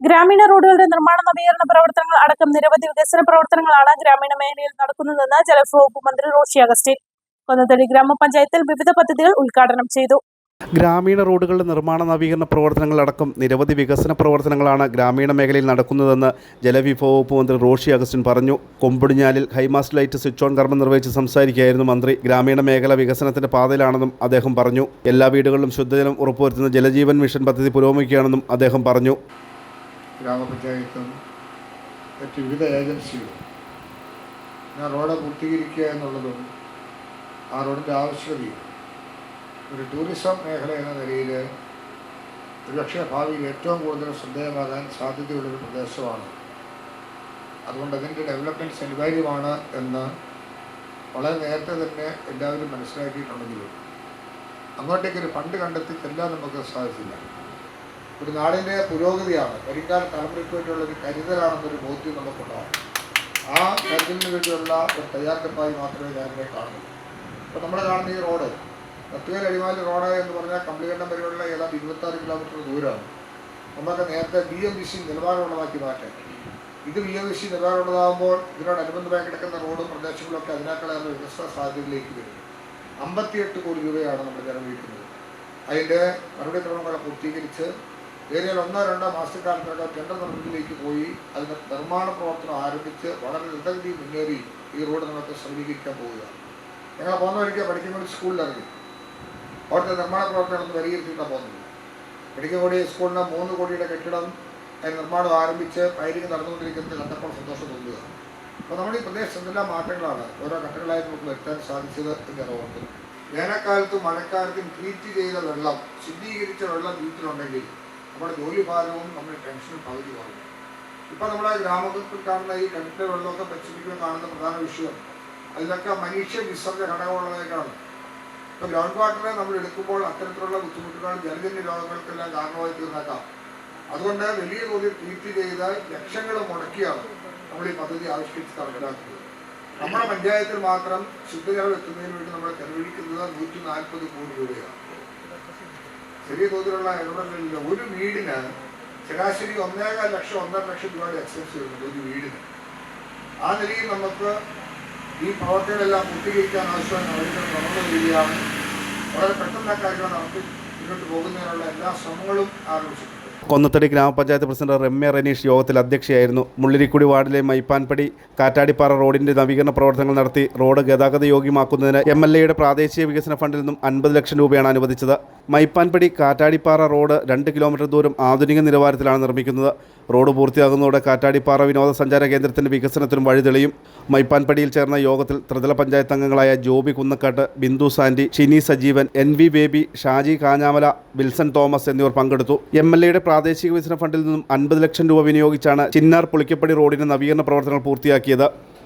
ഗ്രാമീണ റോഡുകളുടെ നിർമ്മാണ നവീകരണ പ്രവർത്തനങ്ങൾ അടക്കം നിരവധി വികസന പ്രവർത്തനങ്ങളാണ് ഗ്രാമീണ മേഖലയിൽ നടക്കുന്നതെന്ന് ജലവകുപ്പ് മന്ത്രി റോഷി അഗസ്റ്റിൻ കൊന്നത്തടി ഗ്രാമപഞ്ചായത്തിൽ വിവിധ പദ്ധതികൾ ഉദ്ഘാടനം ചെയ്തു. ഗ്രാമീണ റോഡുകളുടെ നിർമ്മാണ നവീകരണ പ്രവർത്തനങ്ങളടക്കം നിരവധി വികസന പ്രവർത്തനങ്ങളാണ് ഗ്രാമീണ മേഖലയിൽ നടക്കുന്നതെന്ന് ജലവിഭവ വകുപ്പ് മന്ത്രി റോഷി അഗസ്റ്റിൻ പറഞ്ഞു. കൊമ്പടിഞ്ഞാലിൽ high mast light switch on കർമ്മം നിർവഹിച്ച് സംസാരിക്കുകയായിരുന്നു മന്ത്രി. ഗ്രാമീണ മേഖല വികസനത്തിന്റെ പാതയിലാണെന്നും അദ്ദേഹം പറഞ്ഞു. എല്ലാ വീടുകളിലും ശുദ്ധജലം ഉറപ്പുവരുത്തുന്ന ജലജീവൻ മിഷൻ പദ്ധതി പുരോഗമിക്കുകയാണെന്നും അദ്ദേഹം പറഞ്ഞു. ഗ്രാമപഞ്ചായത്തും മറ്റ് വിവിധ ഏജൻസികളും. ഞാൻ റോഡ് പൂർത്തീകരിക്കുക എന്നുള്ളതും ആ റോഡിന്റെ ആവശ്യകതയും ഒരു ടൂറിസം മേഖല എന്ന നിലയിൽ ഒരുപക്ഷെ ഭാവിയിൽ ഏറ്റവും കൂടുതൽ ശ്രദ്ധേയമാകാൻ സാധ്യതയുള്ളൊരു പ്രദേശമാണ്. അതുകൊണ്ട് അതിന്റെ ഡെവലപ്മെന്റ്സ് അനിവാര്യമാണ് എന്ന് വളരെ നേരത്തെ തന്നെ എല്ലാവരും മനസ്സിലാക്കിയിട്ടുണ്ടെങ്കിലും അങ്ങോട്ടേക്കൊരു ഫണ്ട് കണ്ടെത്തി ചെല്ലാൻ നമുക്ക് സാധിച്ചില്ല. ഒരു നാടിന്റെ പുരോഗതിയാണ്. വരിക്കാല തലമുറയ്ക്ക് വേണ്ടിയുള്ള ഒരു കരുതലാണെന്നൊരു ബോധ്യം നമുക്കുണ്ടാകും ആ കരുതലിന് വേണ്ടിയുള്ള ഒരു തയ്യാറെടുപ്പായി മാത്രമേ ഞാനിവിടെ കാണുന്നുള്ളൂ അപ്പോൾ നമ്മൾ കാണുന്ന ഈ റോഡ് കത്തുകൽ അടിമാലി റോഡ് എന്ന് പറഞ്ഞാൽ കമ്പിളികണ്ഠം വരെയുള്ള ഏതാണ്ട് ഇരുപത്താറ് കിലോമീറ്റർ ദൂരമാണ്. നമ്മളൊക്കെ നേരത്തെ ബി എം സി നിലവാരമുള്ളതാക്കി മാറ്റാൻ. ഇത് ബി എം സി നിലവാരമുള്ളതാകുമ്പോൾ ഇതിനോടനുബന്ധമായി കിടക്കുന്ന റോഡും പ്രദേശങ്ങളൊക്കെ അതിനേക്കാളേറെ വികസന സാധ്യതയിലേക്ക് വരും. അമ്പത്തിയെട്ട് കോടി രൂപയാണ് നമ്മൾ ചെലവഴിക്കുന്നത്. അതിന്റെ മറുപടി ക്രമങ്ങളെ പൂർത്തീകരിച്ച് ഏരിയയിൽ ഒന്നോ രണ്ടോ മാസക്കാലത്തിനകം ടെൻഡർ നടപടിയിലേക്ക് പോയി അതിന്റെ നിർമ്മാണ പ്രവർത്തനം ആരംഭിച്ച് വളരെ ദ്രുതഗതി മുന്നേറി ഈ റോഡ് നമുക്ക് സമീകരിക്കാൻ പോവുകയാണ്. ഞങ്ങൾ പോകുന്ന വഴിക്ക് പഠിക്കുന്ന സ്കൂളിൽ ഇറങ്ങി. അവിടുത്തെ നിർമ്മാണ പ്രവർത്തനം ഒന്ന് വിലയിരുത്തിയിട്ടാണ് പോകുന്നത്. മെഡിക്കൽ സ്കൂളിന് മൂന്ന് കോടിയുടെ കെട്ടിടം അതിന് നിർമ്മാണം ആരംഭിച്ച് പൈരിങ് നടന്നുകൊണ്ടിരിക്കുന്നത് കണ്ടപ്പോൾ സന്തോഷം തോന്നുക അപ്പോൾ നമ്മുടെ ഈ പ്രദേശത്ത് എന്തെല്ലാം മാറ്റങ്ങളാണ് ഓരോ ഘട്ടങ്ങളായി നമുക്ക് വരുത്താൻ സാധിച്ചത് എന്ന് ഓർക്കുന്നു. വേനൽക്കാലത്തും മഴക്കാലത്തും ട്രീറ്റ് ചെയ്ത വെള്ളം ശുദ്ധീകരിച്ച വെള്ളം വീട്ടിലുണ്ടെങ്കിൽ നമ്മുടെ ജോലി ഭാരവും നമ്മുടെ ടെൻഷനും പകുതി കുറഞ്ഞു ഇപ്പം നമ്മുടെ ഗ്രാമത്തിൽ കാണുന്ന ഈ കിണറ്റിലെ വെള്ളമൊക്കെ പരിശോധിക്കുമ്പോൾ കാണുന്ന പ്രധാന വിഷയം. അതിലൊക്കെ മനുഷ്യ വിസർജ ഘടകമുള്ളതായി ഇപ്പം ഗ്രൗണ്ട് വാട്ടറെ നമ്മൾ എടുക്കുമ്പോൾ അത്തരത്തിലുള്ള ബുദ്ധിമുട്ടുകൾ ജലജന്യ രോഗങ്ങൾക്കെല്ലാം കാരണമായി തീർന്നേക്കാം. അതുകൊണ്ട് വലിയ തോതിൽ ട്രീറ്റ് ചെയ്ത് ലക്ഷങ്ങൾ മുടക്കിയാണ് നമ്മൾ ഈ പദ്ധതി ആവിഷ്കരിച്ച് നടപ്പിലാക്കുന്നത്. നമ്മുടെ പഞ്ചായത്തിൽ മാത്രം ശുദ്ധജലം എത്തുന്നതിന് വേണ്ടി നമ്മൾ ചെലവഴിക്കുന്നത് നൂറ്റി നാൽപ്പത് കോടി രൂപയാണ്. ചെറിയ തോതിലുള്ള ഇടപെടലില്ല ഒരു വീടിന് ശരാശരി ഒന്നേകാൽ ലക്ഷം ഒന്നര ലക്ഷം രൂപയുടെ എക്സ്പെൻസ് വരുന്നുണ്ട് ഒരു വീടിന്. ആ നിലയിൽ നമുക്ക് ഈ പ്രവർത്തികളെല്ലാം പൂർത്തീകരിക്കാൻ ആവശ്യമായ അവരുടെ പ്രവർത്തന രീതിയാണ് വളരെ പെട്ടെന്ന് കാര്യങ്ങൾ നടത്തി മുന്നോട്ട് പോകുന്നതിനുള്ള എല്ലാ ശ്രമങ്ങളും ആരംഭിച്ചിട്ടുണ്ട്. കൊന്നത്തടി ഗ്രാമപഞ്ചായത്ത് പ്രസിഡന്റ് രമ്യ റനീഷ് യോഗത്തിൽ അധ്യക്ഷയായിരുന്നു. മുള്ളിരിക്കുടി വാർഡിലെ മൈപ്പാൻപടി കാറ്റാടിപ്പാറ റോഡിന്റെ നവീകരണ പ്രവർത്തനങ്ങൾ നടത്തി റോഡ് ഗതാഗത യോഗ്യമാക്കുന്നതിന് എം പ്രാദേശിക വികസന ഫണ്ടിൽ നിന്നും അൻപത് ലക്ഷം രൂപയാണ് അനുവദിച്ചത്. മൈപ്പാൻപടി കാറ്റാടിപ്പാറ റോഡ് രണ്ട് കിലോമീറ്റർ ദൂരം ആധുനിക നിലവാരത്തിലാണ് നിർമ്മിക്കുന്നത്. റോഡ് പൂർത്തിയാകുന്നതോടെ കാറ്റാടിപ്പാറ വിനോദസഞ്ചാര കേന്ദ്രത്തിന്റെ വികസനത്തിനും വഴിതെളിയും മൈപ്പാൻപടിയിൽ ചേർന്ന യോഗത്തിൽ ത്രിതല പഞ്ചായത്ത് അംഗങ്ങളായ ജോബി കുന്നക്കാട്ട് ബിന്ദു സാൻഡി ഷിനി സജീവൻ എൻ വി ബേബി ഷാജി കാഞ്ഞാമല വിൽസൺ തോമസ് എന്നിവർ പങ്കെടുത്തു. എം എൽ എയുടെ പ്രാദേശിക വികസന ഫണ്ടിൽ നിന്നും അൻപത് ലക്ഷം രൂപ വിനിയോഗിച്ചാണ് ചിന്നാർ പുളിക്കപ്പടി റോഡിന്റെ നവീകരണ പ്രവർത്തനങ്ങൾ പൂർത്തിയാക്കിയത്.